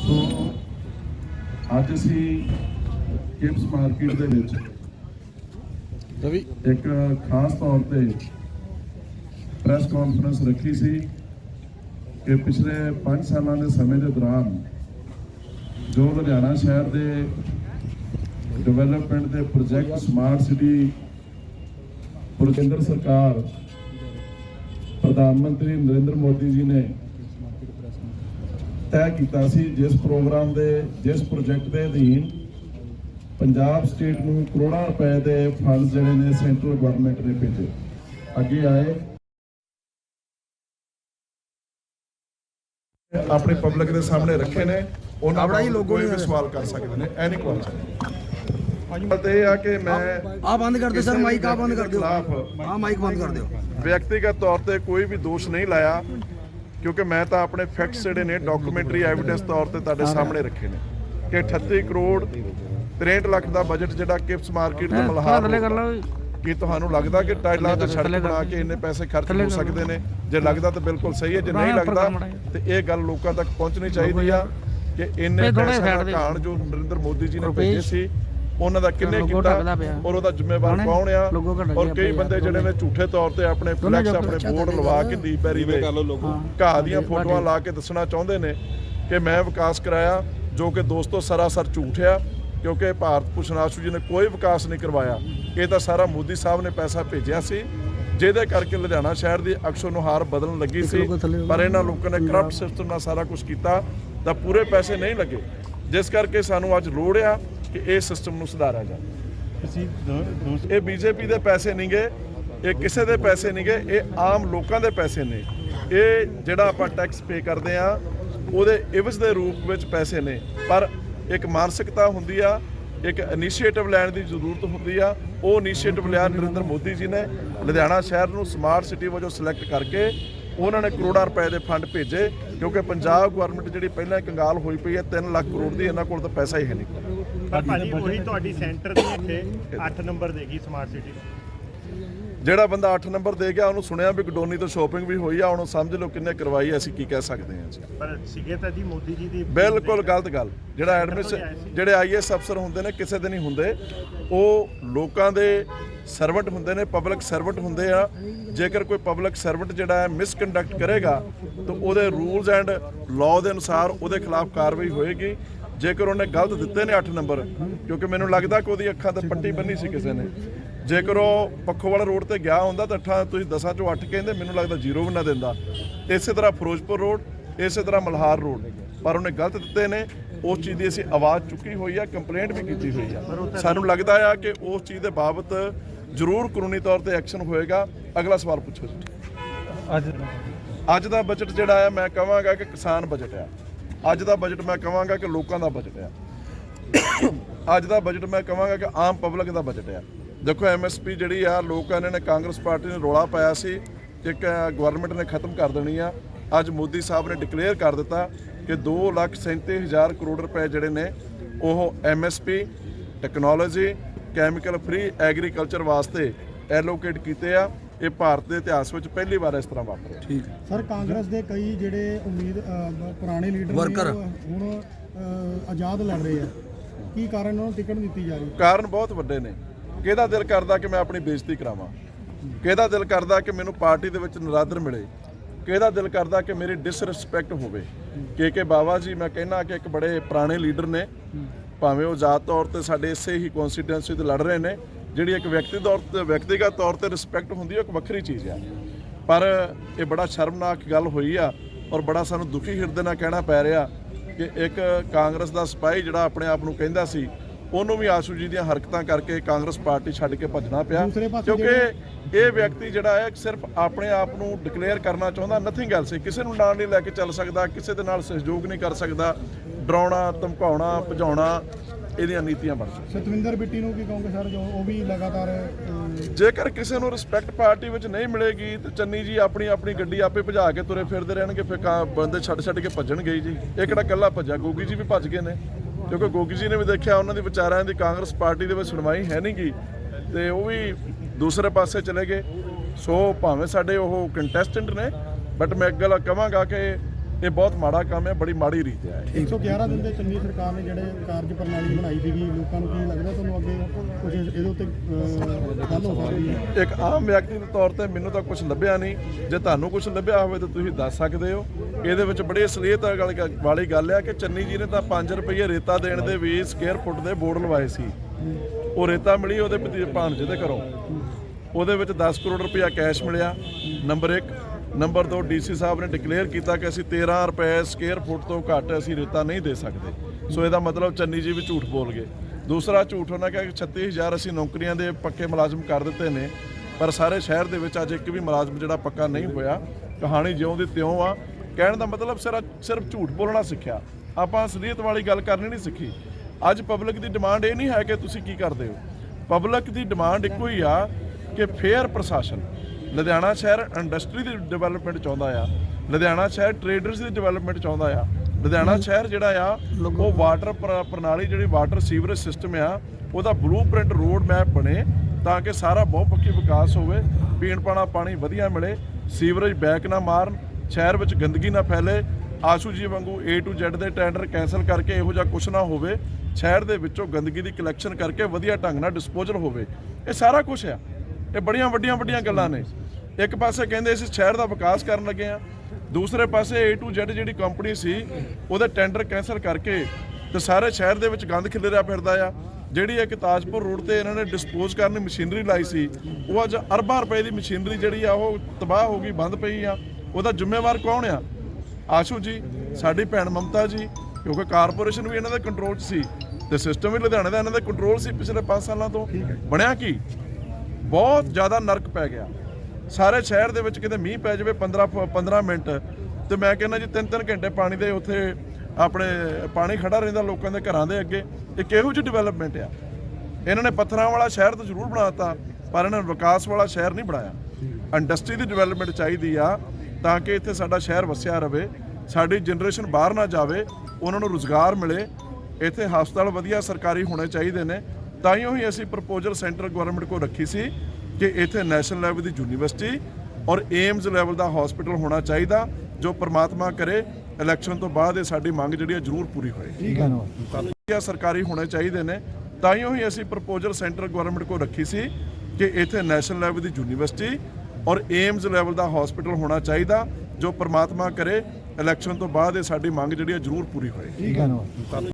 ਸੋ ਅੱਜ ਅਸੀਂ ਕਿਪਸ ਮਾਰਕੀਟ ਦੇ ਵਿੱਚ ਰਵੀ। ਇੱਕ ਖਾਸ ਤੌਰ ਤੇ ਪ੍ਰੈਸ ਕਾਨਫਰੰਸ ਰੱਖੀ ਸੀ ਕਿ ਪਿਛਲੇ 5 ਸਾਲਾਂ ਦੇ ਸਮੇਂ ਦੇ ਦੌਰਾਨ ਜੋ ਲੁਧਿਆਣਾ ਸ਼ਹਿਰ ਦੇ ਡਿਵੈਲਪਮੈਂਟ ਦੇ ਪ੍ਰੋਜੈਕਟ ਸਮਾਰਟ ਸਿਟੀ ਕੇਂਦਰ ਸਰਕਾਰ ਪ੍ਰਧਾਨ ਮੰਤਰੀ ਨਰਿੰਦਰ ਮੋਦੀ ਜੀ ਨੇ ਤੈਅ ਕੀਤਾ ਸੀ ਜਿਸ ਪ੍ਰੋਗਰਾਮ ਦੇ ਜਿਸ ਪ੍ਰੋਜੈਕਟ ਦੇ ਅਧੀਨ ਪੰਜਾਬ ਸਟੇਟ ਨੂੰ ਕਰੋੜਾਂ ਰੁਪਏ ਦੇ ਫੰਡ ਜਿਹੜੇ ਨੇ ਸੈਂਟਰਲ ਗਵਰਨਮੈਂਟ ਨੇ ਭੇਜੇ। ਅੱਗੇ ਆਏ। ਆਪਣੇ ਪਬਲਿਕ ਦੇ ਸਾਹਮਣੇ ਰੱਖੇ ਨੇ। ਉਹਨਾਂ ਹੀ ਕੋਈ ਨਹੀਂ ਵੀ ਹੈ। ਸਵਾਲ ਕਰ ਸਕਦੇ ਨੇ। ਐਨੀ ਕੁਐਸਚਨ ਤੇ ਇਹ ਆ ਕਿ ਮੈਂ ਆ ਬੰਦ ਕਰ ਦਿਓ ਸਰ ਮਾਈਕ ਆ ਬੰਦ ਕਰ ਦੇ ਦਿਓ ਆ ਮਾਈਕ ਬੰਦ ਕਰ ਦਿਓ। ਵਿਅਕਤੀਗਤ ਤੌਰ ਤੇ ਕੋਈ ਵੀ ਦੋਸ਼ ਨਹੀਂ ਲਾਇਆ। ਕਿਉਂਕਿ ਮੈਂ ਤਾਂ ਆਪਣੇ ਫੈਕਟਸ ਜਿਹੜੇ ਨੇ ਡਾਕੂਮੈਂਟਰੀ ਐਵੀਡੈਂਸ ਤੌਰ ਤੇ ਤੁਹਾਡੇ ਸਾਹਮਣੇ ਰੱਖੇ ਨੇ ਕਿ 38 ਕਰੋੜ 63 ਲੱਖ ਦਾ ਬਜਟ ਜਿਹੜਾ ਕਿਪਸ ਮਾਰਕੀਟ ਦਾ ਮਲਹਾਰ ਕੀ ਤੁਹਾਨੂੰ ਲੱਗਦਾ ਕਿ ਟਾਈਲਾਂ ਤੇ ਸੜਕ ਬਣਾ ਕੇ ਇੰਨੇ ਪੈਸੇ ਖਰਚ ਹੋ ਸਕਦੇ ਨੇ? ਜੇ ਲੱਗਦਾ ਤਾਂ ਬਿਲਕੁਲ ਸਹੀ ਹੈ ਜੇ ਨਹੀਂ ਲੱਗਦਾ ਤੇ ਇਹ ਗੱਲ ਲੋਕਾਂ ਤੱਕ ਪਹੁੰਚਣੀ ਚਾਹੀਦੀ ਆ ਕਿ ਇੰਨੇ ਪੈਸੇ ਦਾ। ਘਾਣ ਜੋ ਨਰਿੰਦਰ ਮੋਦੀ ਜੀ ਨੇ ਭੇਜੇ ਸੀ ਉਹਨਾਂ ਦਾ ਕਿੰਨੇ ਕੀਤਾ। ਔਰ ਉਹਦਾ ਜ਼ਿੰਮੇਵਾਰ ਕੌਣ ਆ? ਔਰ ਕਈ ਬੰਦੇ ਜਿਹੜੇ ਨੇ ਝੂਠੇ ਤੌਰ ਤੇ ਆਪਣੇ ਫਲੈਕਸ ਆਪਣੇ ਬੋਰਡ ਲਵਾ ਕੇ ਦੀਪੈਰੀ ਦੇ ਘਾਹ ਦੀਆਂ ਫੋਟੋਆਂ ਲਾ ਕੇ ਦੱਸਣਾ ਚਾਹੁੰਦੇ ਨੇ ਕਿ ਮੈਂ ਵਿਕਾਸ ਕਰਾਇਆ ਜੋ ਕਿ ਦੋਸਤੋ ਸਰਾਸਰ ਝੂਠ ਆ ਕਿਉਂਕਿ ਭਾਰਤ ਭੂਸ਼ਣ ਆਸ਼ੂ ਜੀ ਨੇ ਕੋਈ ਵਿਕਾਸ ਨਹੀਂ ਕਰਵਾਇਆ। ਇਹ ਤਾਂ ਸਾਰਾ ਮੋਦੀ ਸਾਹਿਬ ਨੇ ਪੈਸਾ ਭੇਜਿਆ ਸੀ ਜਿਹਦੇ ਕਰਕੇ ਲੁਧਿਆਣਾ ਸ਼ਹਿਰ ਦੀ ਅਕਸੋ ਨੁਹਾਰ ਬਦਲਣ ਲੱਗੀ ਸੀ। ਪਰ ਇਹਨਾਂ ਲੋਕਾਂ ਨੇ ਕਰਪਟ ਸਿਸਟਮ ਨਾਲ ਸਾਰਾ ਕੁਝ ਕੀਤਾ ਤਾਂ ਪੂਰੇ ਪੈਸੇ ਨਹੀਂ ਲੱਗੇ। ਜਿਸ ਕਰਕੇ ਸਾਨੂੰ ਅੱਜ ਲੋੜ ਆ ਕਿ ਇਹ ਸਿਸਟਮ ਨੂੰ ਸੁਧਾਰਿਆ ਜਾਵੇ। ਇਹ ਬੀਜੇਪੀ ਦੇ ਪੈਸੇ ਨਹੀਂਗੇ ਇਹ ਕਿਸੇ ਦੇ ਪੈਸੇ ਨਹੀਂਗੇ ਇਹ ਆਮ ਲੋਕਾਂ ਦੇ ਪੈਸੇ ਨੇ। ਇਹ ਜਿਹੜਾ ਆਪਾਂ ਟੈਕਸ ਪੇ ਕਰਦੇ ਆ ਉਹਦੇ ਇਵਜ਼ ਦੇ ਰੂਪ ਵਿੱਚ ਪੈਸੇ ਨੇ। ਪਰ ਇੱਕ ਮਾਨਸਿਕਤਾ ਹੁੰਦੀ ਆ ਇੱਕ ਇਨੀਸ਼ੀਏਟਿਵ ਲੈਣ ਦੀ ਜ਼ਰੂਰਤ ਹੁੰਦੀ ਆ। ਉਹ ਇਨੀਸ਼ੀਏਟਿਵ ਲਿਆ ਨਰਿੰਦਰ ਮੋਦੀ ਜੀ ਨੇ। ਲੁਧਿਆਣਾ ਸ਼ਹਿਰ ਨੂੰ ਸਮਾਰਟ ਸਿਟੀ ਵਜੋਂ ਸਿਲੈਕਟ ਕਰਕੇ ਉਹਨਾਂ ਨੇ ਕਰੋੜਾਂ ਰੁਪਏ ਦੇ ਫੰਡ ਭੇਜੇ, ਕਿਉਂਕਿ ਪੰਜਾਬ ਗਵਰਨਮੈਂਟ ਜਿਹੜੀ ਪਹਿਲਾਂ ਕੰਗਾਲ ਹੋਈ ਪਈ ਹੈ 3 ਲੱਖ ਕਰੋੜ ਦੀ, ਇਹਨਾਂ ਕੋਲ ਤਾਂ ਪੈਸਾ ਹੀ ਹੈ ਨਹੀਂ। ਪਰ ਭਾਜੀ, ਉਹੀ ਤੁਹਾਡੀ ਸੈਂਟਰ ਦੀ ਇੱਥੇ 8 ਨੰਬਰ ਦੇਗੀ ਸਮਾਰਟ ਸਿਟੀ ਜਿਹੜਾ ਬੰਦਾ 8 ਨੰਬਰ ਦੇ ਗਿਆ ਉਹਨੂੰ ਸੁਣਿਆ ਵੀ ਗਡੋਨੀ ਤੋਂ ਸ਼ਾਪਿੰਗ ਵੀ ਹੋਈ ਆ ਉਹਨੂੰ ਸਮਝ ਲਓ ਕਿੰਨੇ ਕਰਵਾਈ ਅਸੀਂ ਕੀ ਕਹਿ ਸਕਦੇ ਹਾਂ ਜੀ। ਪਰ ਸੀਗੇ ਤਾਂ ਜੀ ਮੋਦੀ ਜੀ ਦੀ ਬਿਲਕੁਲ ਗਲਤ ਗੱਲ। ਜਿਹੜਾ ਐਡਮਿਸ ਜਿਹੜੇ ਆਈਐਸ ਅਫਸਰ ਹੁੰਦੇ ਨੇ ਕਿਸੇ ਦੇ ਨਹੀਂ ਹੁੰਦੇ। ਉਹ ਲੋਕਾਂ ਦੇ ਸਰਵੈਂਟ ਹੁੰਦੇ ਨੇ ਪਬਲਿਕ ਸਰਵੈਂਟ ਹੁੰਦੇ ਆ। ਜੇਕਰ ਕੋਈ ਪਬਲਿਕ ਸਰਵੈਂਟ ਜਿਹੜਾ ਹੈ ਮਿਸਕੰਡਕਟ ਕਰੇਗਾ ਤਾਂ ਉਹਦੇ ਰੂਲਸ ਐਂਡ ਲਾਅ ਦੇ ਅਨੁਸਾਰ ਉਹਦੇ ਖਿਲਾਫ ਕਾਰਵਾਈ ਹੋਏਗੀ। ਜੇਕਰ ਉਹਨੇ ਗਲਤ ਦਿੱਤੇ ਨੇ 8 ਨੰਬਰ ਕਿਉਂਕਿ ਮੈਨੂੰ ਲੱਗਦਾ ਕਿ ਉਹਦੀ ਅੱਖਾਂ ਤੇ ਪੱਟੀ ਬੰਨੀ ਸੀ ਕਿਸੇ ਨੇ। ਜੇਕਰ ਉਹ ਪੱਖੋਵਾਲ ਰੋਡ ਤੇ ਗਿਆ ਹੁੰਦਾ ਤਾਂ ਅੱਠਾਂ ਤੁਸੀਂ ਦਸਾਂ ਚੋਂ 8 ਕਹਿੰਦੇ ਮੈਨੂੰ ਲੱਗਦਾ ਜ਼ੀਰੋ ਵੀ ਨਾ ਦਿੰਦਾ। ਇਸੇ ਤਰ੍ਹਾਂ ਫਿਰੋਜ਼ਪੁਰ ਰੋਡ ਇਸੇ ਤਰ੍ਹਾਂ ਮਲਹਾਰ ਰੋਡ। ਪਰ ਉਹਨੇ ਗਲਤ ਦਿੱਤੇ ਨੇ। ਉਸ ਚੀਜ਼ ਦੀ ਅਸੀਂ ਆਵਾਜ਼ ਚੁੱਕੀ ਹੋਈ ਆ ਕੰਪਲੇਂਟ ਵੀ ਕੀਤੀ ਹੋਈ ਆ। ਸਾਨੂੰ ਲੱਗਦਾ ਆ ਕਿ ਉਸ ਚੀਜ਼ ਦੇ ਬਾਬਤ ਜ਼ਰੂਰ ਕਾਨੂੰਨੀ ਤੌਰ ਤੇ ਐਕਸ਼ਨ ਹੋਏਗਾ। ਅਗਲਾ ਸਵਾਲ ਪੁੱਛੋ ਜੀ। ਅੱਜ ਅੱਜ ਦਾ ਬਜਟ ਜਿਹੜਾ ਆ ਮੈਂ ਕਹਾਂਗਾ ਕਿ ਕਿਸਾਨ ਬਜਟ ਆ। ਅੱਜ ਦਾ ਬਜਟ ਮੈਂ ਕਹਾਂਗਾ ਕਿ ਲੋਕਾਂ ਦਾ ਬਜਟ ਆ। ਅੱਜ ਦਾ ਬਜਟ ਮੈਂ ਕਹਾਂਗਾ ਕਿ ਆਮ ਪਬਲਿਕ ਦਾ ਬਜਟ ਆ। ਦੇਖੋ ਐਮਐਸਪੀ ਜਿਹੜੀ ਆ ਲੋਕਾਂ ਨੇ ਨੇ ਕਾਂਗਰਸ ਪਾਰਟੀ ਨੇ ਰੋਲਾ ਪਾਇਆ ਸੀ ਕਿ ਗਵਰਨਮੈਂਟ ਨੇ ਖਤਮ ਕਰ ਦੇਣੀ ਆ। ਅੱਜ ਮੋਦੀ ਸਾਹਿਬ ਨੇ ਡਿਕਲੇਅਰ ਕਰ ਦਿੱਤਾ ਕਿ 2,37,000 ਕਰੋੜ ਰੁਪਏ ਜਿਹੜੇ ਨੇ ਉਹ MSP technology chemical free agriculture ਵਾਸਤੇ ਐਲੋਕੇਟ ਕੀਤੇ ਆ। ਇਹ ਭਾਰਤ ਦੇ ਇਤਿਹਾਸ ਵਿੱਚ ਪਹਿਲੀ ਵਾਰ ਇਸ ਤਰ੍ਹਾਂ ਵਾਪਰਿਆ। ਠੀਕ। ਸਰ ਕਾਂਗਰਸ ਦੇ ਕਈ ਜਿਹੜੇ ਉਮੀਦ ਪੁਰਾਣੇ ਲੀਡਰ। ਉਹ ਹੁਣ ਆਜ਼ਾਦ ਲੜ ਰਹੇ ਆ। ਕੀ ਕਾਰਨ ਉਹਨਾਂ ਨੂੰ ਟਿਕਟ ਦਿੱਤੀ ਜਾ ਰਹੀ? ਕਾਰਨ ਬਹੁਤ ਵੱਡੇ ਨੇ। ਕਿਹਦਾ ਦਿਲ ਕਰਦਾ ਕਿ ਮੈਂ ਆਪਣੀ ਬੇਇੱਜ਼ਤੀ ਕਰਾਵਾਂ? ਕਿਹਦਾ ਦਿਲ ਕਰਦਾ ਕਿ ਮੈਨੂੰ ਪਾਰਟੀ ਦੇ ਵਿੱਚ ਨਰਾਦਰ ਮਿਲੇ? ਕਿਹਦਾ ਦਿਲ ਕਰਦਾ ਕਿ ਮੇਰੀ ਡਿਸਰਿਸਪੈਕਟ ਹੋਵੇ? ਕੇ ਕੇ ਬਾਵਾ ਜੀ, ਮੈਂ ਕਹਿੰਨਾ ਕਿ ਇੱਕ ਬੜੇ ਪੁਰਾਣੇ ਲੀਡਰ ਨੇ। ਭਾਵੇਂ ਉਹ ਜ਼ਾਤ ਤੌਰ ਤੇ ਸਾਡੇ ਇਸੇ ਹੀ ਕਨਸਟੀਟੂਐਂਸੀ ਤੇ ਲੜ ਰਹੇ ਨੇ, ਜਿਹੜੀ ਇੱਕ ਵਿਅਕਤੀ ਤੌਰ ਤੇ, ਵਿਅਕਤੀਗਤ ਤੌਰ ਤੇ ਰਿਸਪੈਕਟ ਹੁੰਦੀ ਹੈ, ਉਹ ਇੱਕ ਵੱਖਰੀ ਚੀਜ਼ ਆ ਪਰ ਇਹ ਬੜਾ ਸ਼ਰਮਨਾਕ ਗੱਲ ਹੋਈ ਆ ਔਰ ਬੜਾ ਸਾਨੂੰ ਦੁਖੀ ਹਿਰਦੇ ਨਾਲ ਕਹਿਣਾ ਪੈ ਰਿਹਾ ਕਿ ਇੱਕ ਕਾਂਗਰਸ ਦਾ ਸਿਪਾਹੀ ਜਿਹੜਾ ਆਪਣੇ ਆਪ ਨੂੰ ਕਹਿੰਦਾ ਸੀ ਉਹਨੂੰ ਵੀ ਆਸ਼ੂ ਜੀ ਦੀਆਂ ਹਰਕਤਾਂ ਕਰਕੇ ਕਾਂਗਰਸ ਪਾਰਟੀ ਛੱਡ ਕੇ ਭੱਜਣਾ ਪਿਆ। ਕਿਉਂਕਿ ਇਹ ਵਿਅਕਤੀ ਜਿਹੜਾ ਹੈ ਸਿਰਫ ਆਪਣੇ ਆਪ ਨੂੰ ਡਿਕਲੇਅਰ ਕਰਨਾ ਚਾਹੁੰਦਾ ਨਥਿੰਗ ਐਲਸ ਕਿਸੇ ਨੂੰ ਨਾਲ ਨਹੀਂ ਲੈ ਕੇ ਚੱਲ ਸਕਦਾ ਕਿਸੇ ਦੇ ਨਾਲ ਸਹਿਯੋਗ ਨਹੀਂ ਕਰ ਸਕਦਾ। ਡਰਾਉਣਾ ਧਮਕਾਉਣਾ ਭਜਾਉਣਾ ਇਹਦੀਆਂ ਨੀਤੀਆਂ ਬਣ ਸਕਦੀਆਂ ਸਤਵਿੰਦਰ ਬਿੱਟੀ ਨੂੰ ਕੀ ਕਹੋਗੇ ਸਰ ਜੋ ਉਹ ਵੀ ਲਗਾਤਾਰ ਜੇਕਰ ਕਿਸੇ ਨੂੰ ਰਿਸਪੈਕਟ ਪਾਰਟੀ ਵਿੱਚ ਨਹੀਂ ਮਿਲੇਗੀ ਤੇ ਚੰਨੀ ਜੀ ਆਪਣੀ ਆਪਣੀ ਗੱਡੀ ਆਪੇ ਭਜਾ ਕੇ ਤੁਰੇ ਫਿਰਦੇ ਰਹਿਣਗੇ ਫਿਰ ਕਾਂ- ਬੰਦੇ ਛੱਡ ਛੱਡ ਕੇ ਭੱਜਣਗੇ ਜੀ। ਇਹ ਕਿਹੜਾ ਕੱਲਾ ਭੱਜਾ ਗੋਗੀ ਜੀ ਵੀ ਭੱਜ ਗਏ ਨੇ। ਕਿਉਂਕਿ ਗੋਗੀ ਜੀ ਨੇ ਵੀ ਦੇਖਿਆ, ਉਹਨਾਂ ਦੀ ਵਿਚਾਰਾਂ ਦੀ ਕਾਂਗਰਸ ਪਾਰਟੀ ਦੇ ਵਿੱਚ ਸੁਣਵਾਈ ਹੈ ਨਹੀਂ ਨਹੀਂਗੀ ਤੇ ਉਹ ਵੀ ਦੂਸਰੇ ਪਾਸੇ ਚਲੇ ਗਏ। ਸੋ ਭਾਵੇਂ ਸਾਡੇ ਉਹ ਕੰਟੈਸਟੈਂਟ ਨੇ ਬਟ ਮੈਂ ਇੱਕ ਗੱਲ ਕਹਾਂਗਾ ਕਿ ਇਹ ਬਹੁਤ ਮਾੜਾ ਕੰਮ ਹੈ ਬੜੀ ਮਾੜੀ ਰੀਤ ਹੈ। 111 ਦਿਨ ਦੇ ਚੰਨੀ ਸਰਕਾਰ ਨੇ ਜਿਹੜੇ ਕਾਰਜ ਪ੍ਰਣਾਲੀ ਬਣਾਈ ਸੀਗੀ ਲੋਕਾਂ ਨੂੰ ਕੀ ਲੱਗਦਾ ਤੁਹਾਨੂੰ ਅੱਗੇ ਕੁਝ ਇਹਦੇ ਉੱਤੇ ਗੱਲ ਹੋ ਸਕਦੀ ਹੈ? ਇੱਕ ਆਮ ਵਿਅਕਤੀ ਦੇ ਤੌਰ ਤੇ ਮੈਨੂੰ ਤਾਂ ਕੁਝ ਲੱਭਿਆ ਨਹੀਂ। ਜੇ ਤੁਹਾਨੂੰ ਕੁਝ ਲੱਭਿਆ ਹੋਵੇ ਤਾਂ ਤੁਸੀਂ ਦੱਸ ਸਕਦੇ ਹੋ। ਇਹਦੇ ਵਿੱਚ ਬੜੀ ਅਸਲੀਅਤ ਵਾਲੀ- ਵਾਲੀ ਗੱਲ ਹੈ ਕਿ ਚੰਨੀ ਜੀ ਨੇ ਤਾਂ 5 ਰੁਪਏ ਰੇਤਾ ਦੇਣ ਦੇ ਵੀ ਸਕੁਅਰ ਫੁੱਟ ਦੇ ਬੋਰਡ ਲਵਾਏ ਸੀ। ਉਹ ਰੇਤਾ ਮਿਲੀ ਉਹਦੇ ਭਤੀ- ਭਾਣਜੇ ਦੇ ਘਰੋਂ। ਉਹਦੇ ਵਿੱਚ 10 ਕਰੋੜ ਰੁਪਇਆ ਕੈਸ਼ ਮਿਲਿਆ। ਨੰਬਰ 1 ਨੰਬਰ 2 ਡੀਸੀ ਸਾਹਿਬ ਨੇ ਡਿਕਲੇਅਰ ਕੀਤਾ ਕਿ ਅਸੀਂ 13 ਰੁਪਏ ਸਕੁਅਰ ਫੁੱਟ ਤੋਂ ਘੱਟ ਅਸੀਂ ਰੇਤਾ ਨਹੀਂ ਦੇ ਸਕਦੇ। ਸੋ ਇਹਦਾ ਮਤਲਬ ਚੰਨੀ ਜੀ ਵੀ ਝੂਠ ਬੋਲ ਗਏ। ਦੂਸਰਾ ਝੂਠ ਉਹਨਾਂ ਕਿਹਾ ਕਿ 36000 ਅਸੀਂ ਨੌਕਰੀਆਂ ਦੇ ਪੱਕੇ ਮੁਲਾਜ਼ਮ ਕਰ ਦਿੱਤੇ ਨੇ, ਪਰ ਸਾਰੇ ਸ਼ਹਿਰ ਦੇ ਵਿੱਚ ਅੱਜ ਇੱਕ ਵੀ ਮੁਲਾਜ਼ਮ ਜਿਹੜਾ ਪੱਕਾ ਨਹੀਂ ਹੋਇਆ। ਕਹਾਣੀ ਜਿਉਂ ਦੀ ਤਿਉਂ ਆ। ਕਹਿਣ ਦਾ ਮਤਲਬ ਸਿਰਫ ਸਿਰਫ ਝੂਠ ਬੋਲਣਾ ਸਿੱਖਿਆ। ਆਪਾਂ ਅਸਲੀਅਤ ਵਾਲੀ ਗੱਲ ਕਰਨੀ ਨਹੀਂ ਸਿੱਖੀ। ਅੱਜ ਪਬਲਿਕ ਦੀ ਡਿਮਾਂਡ ਇਹ ਨਹੀਂ ਹੈ ਕਿ ਤੁਸੀਂ ਕੀ ਕਰਦੇ ਹੋ। ਪਬਲਿਕ ਦੀ ਡਿਮਾਂਡ ਇੱਕੋ ਹੀ ਆ ਕਿ ਫੇਅਰ ਪ੍ਰਸ਼ਾਸਨ ਲੁਧਿਆਣਾ ਸ਼ਹਿਰ ਇੰਡਸਟਰੀ ਦੀ ਡਿਵੈਲਪਮੈਂਟ ਚਾਹੁੰਦਾ ਆ ਲੁਧਿਆਣਾ ਸ਼ਹਿਰ ਟ੍ਰੇਡਰਸ ਦੀ ਡਿਵੈਲਪਮੈਂਟ ਚਾਹੁੰਦਾ ਆ ਲੁਧਿਆਣਾ ਸ਼ਹਿਰ ਜਿਹੜਾ ਆ ਉਹ ਵਾਟਰ ਪ੍ਰ- ਪ੍ਰਣਾਲੀ ਜਿਹੜੀ ਵਾਟਰ ਸੀਵਰੇਜ ਸਿਸਟਮ ਆ ਉਹਦਾ ਬਲੂਪ੍ਰਿੰਟ ਰੋਡ ਮੈਪ ਬਣੇ ਤਾਂ ਕਿ ਸਾਰਾ ਬਹੁਪੱਖੀ ਵਿਕਾਸ ਹੋਵੇ ਪੀਣ ਪਾਣਾ ਪਾਣੀ ਵਧੀਆ ਮਿਲੇ ਸੀਵਰੇਜ ਬੈਕ ਨਾ ਮਾਰਨ ਸ਼ਹਿਰ ਵਿੱਚ ਗੰਦਗੀ ਨਾ ਫੈਲੇ ਆਸ਼ੂ ਜੀ ਵਾਂਗੂ A to Z ਦੇ ਟੈਂਡਰ ਕੈਨਸਲ ਕਰਕੇ ਇਹੋ ਜਿਹਾ ਕੁਝ ਨਾ ਹੋਵੇ ਸ਼ਹਿਰ ਦੇ ਵਿੱਚੋਂ ਗੰਦਗੀ ਦੀ ਕਲੈਕਸ਼ਨ ਕਰਕੇ ਵਧੀਆ ਢੰਗ ਨਾਲ ਡਿਸਪੋਜ਼ਲ ਹੋਵੇ ਇਹ ਸਾਰਾ ਕੁਝ ਆ। ਇਹ ਬੜੀਆਂ ਵੱਡੀਆਂ ਵੱਡੀਆਂ ਗੱਲਾਂ ਨੇ। ਇੱਕ ਪਾਸੇ ਕਹਿੰਦੇ ਅਸੀਂ ਸ਼ਹਿਰ ਦਾ ਵਿਕਾਸ ਕਰਨ ਲੱਗੇ ਆ ਦੂਸਰੇ ਪਾਸੇ A to Z ਜਿਹੜੀ ਕੰਪਨੀ ਸੀ, ਉਹਦੇ ਟੈਂਡਰ ਕੈਂਸਲ ਕਰਕੇ ਤੇ ਸਾਰੇ ਸ਼ਹਿਰ ਦੇ ਵਿੱਚ ਗੰਦ ਖਿਲਰਿਆ ਫਿਰਦਾ ਆ। ਜਿਹੜੀ ਇੱਕ ਤਾਜਪੁਰ ਰੋਡ ਤੇ ਇਹਨਾਂ ਨੇ ਡਿਸਪੋਜ਼ ਕਰਨ ਦੀ ਮਸ਼ੀਨਰੀ ਲਾਈ ਸੀ, ਉਹ ਅੱਜ ਅਰਬਾਂ ਰੁਪਏ ਦੀ ਮਸ਼ੀਨਰੀ ਜਿਹੜੀ ਆ, ਉਹ ਤਬਾਹ ਹੋ ਗਈ, ਬੰਦ ਪਈ ਆ। ਉਹਦਾ ਜ਼ਿੰਮੇਵਾਰ ਕੌਣ ਆ? ਆਸ਼ੂ ਜੀ, ਸਾਡੀ ਭੈਣ ਮਮਤਾ ਜੀ, ਕਿਉਂਕਿ ਕਾਰਪੋਰੇਸ਼ਨ ਵੀ ਇਹਨਾਂ ਦੇ ਕੰਟਰੋਲ 'ਚ ਸੀ ਤੇ ਸਿਸਟਮ ਵੀ ਲੁਧਿਆਣੇ ਦਾ ਇਹਨਾਂ ਦੇ ਕੰਟਰੋਲ ਸੀ ਪਿਛਲੇ 5 ਸਾਲਾਂ ਤੋਂ। ਬਣਿਆ ਕੀ? ਬਹੁਤ ਜ਼ਿਆਦਾ ਨਰਕ ਪੈ ਗਿਆ। ਸਾਰੇ ਸ਼ਹਿਰ ਦੇ ਵਿੱਚ ਕਿਤੇ ਮੀਂਹ ਪੈ ਜਾਵੇ 15 ਫ- 15 ਮਿੰਟ, ਤੇ ਮੈਂ ਕਹਿੰਦਾ ਜੀ 3-3 ਘੰਟੇ ਪਾਣੀ ਦੇ ਉੱਥੇ ਆਪਣੇ ਪਾਣੀ ਖੜਾ ਰਹਿੰਦਾ ਲੋਕਾਂ ਦੇ ਘਰਾਂ ਦੇ ਅੱਗੇ। ਇਹ ਕਿਹੋ ਜਿਹੀ ਡਿਵੈਲਪਮੈਂਟ ਆ? ਇਹਨਾਂ ਨੇ ਪੱਥਰਾਂ ਵਾਲਾ ਸ਼ਹਿਰ ਤਾਂ ਜ਼ਰੂਰ ਬਣਾਤਾ ਪਰ ਇਹਨਾਂ ਨੇ ਵਿਕਾਸ ਵਾਲਾ ਸ਼ਹਿਰ ਨਹੀਂ ਬਣਾਇਆ। ਇੰਡਸਟਰੀ ਦੀ ਡਿਵੈਲਪਮੈਂਟ ਚਾਹੀਦੀ ਆ, ਤਾਂ ਕਿ ਇੱਥੇ ਸਾਡਾ ਸ਼ਹਿਰ ਵਸਿਆ ਰਵੇ, ਸਾਡੀ ਜਨਰੇਸ਼ਨ ਬਾਹਰ ਨਾ ਜਾਵੇ, ਉਹਨਾਂ ਨੂੰ ਰੋਜ਼ਗਾਰ ਮਿਲੇ। ਇੱਥੇ ਹਸਪਤਾਲ ਵਧੀਆ ਸਰਕਾਰੀ ਹੋਣੇ ਚਾਹੀਦੇ ਨੇ ਤਾਂ ਹੀ ਅਸੀਂ ਪ੍ਰਪੋਜ਼ਲ ਸੈਂਟਰ ਗਵਰਨਮੈਂਟ ਕੋਲ ਰੱਖੀ ਸੀ ਕਿ ਇੱਥੇ ਨੈਸ਼ਨਲ ਲੈਵਲ ਦੀ ਯੂਨੀਵਰਸਿਟੀ ਔਰ ਏਮਜ਼ ਲੈਵਲ ਦਾ ਹਸਪੀਟਲ ਹੋਣਾ ਚਾਹੀਦਾ ਜੋ ਪ੍ਰਮਾਤਮਾ ਕਰੇ ਇਲੈਕਸ਼ਨ ਤੋਂ ਬਾਅਦ ਇਹ ਸਾਡੀ ਮੰਗ ਜਿਹੜੀ ਹੈ ਜ਼ਰੂਰ ਪੂਰੀ ਹੋਏ। ਠੀਕ ਹੈ। ਸਰਕਾਰੀ ਹੋਣੇ ਚਾਹੀਦੇ ਨੇ। ਤਾਂ ਹੀ ਹੀ ਅਸੀਂ ਪ੍ਰਪੋਜ਼ਲ ਸੈਂਟਰ ਗਵਰਨਮੈਂਟ ਕੋਲ ਰੱਖੀ ਸੀ ਕਿ ਇੱਥੇ ਨੈਸ਼ਨਲ ਲੈਵਲ ਦੀ ਯੂਨੀਵਰਸਿਟੀ ਔਰ ਏਮਜ਼ ਲੈਵਲ ਦਾ ਹਸਪੀਟਲ ਹੋਣਾ ਚਾਹੀਦਾ ਜੋ ਪ੍ਰਮਾਤਮਾ ਕਰੇ ਇਲੈਕਸ਼ਨ ਤੋਂ ਬਾਅਦ ਇਹ ਸਾਡੀ ਮੰਗ ਜਿਹੜੀ ਹੈ ਜ਼ਰੂਰ ਪੂਰੀ ਹੋਏ। ਠੀਕ ਹੈ।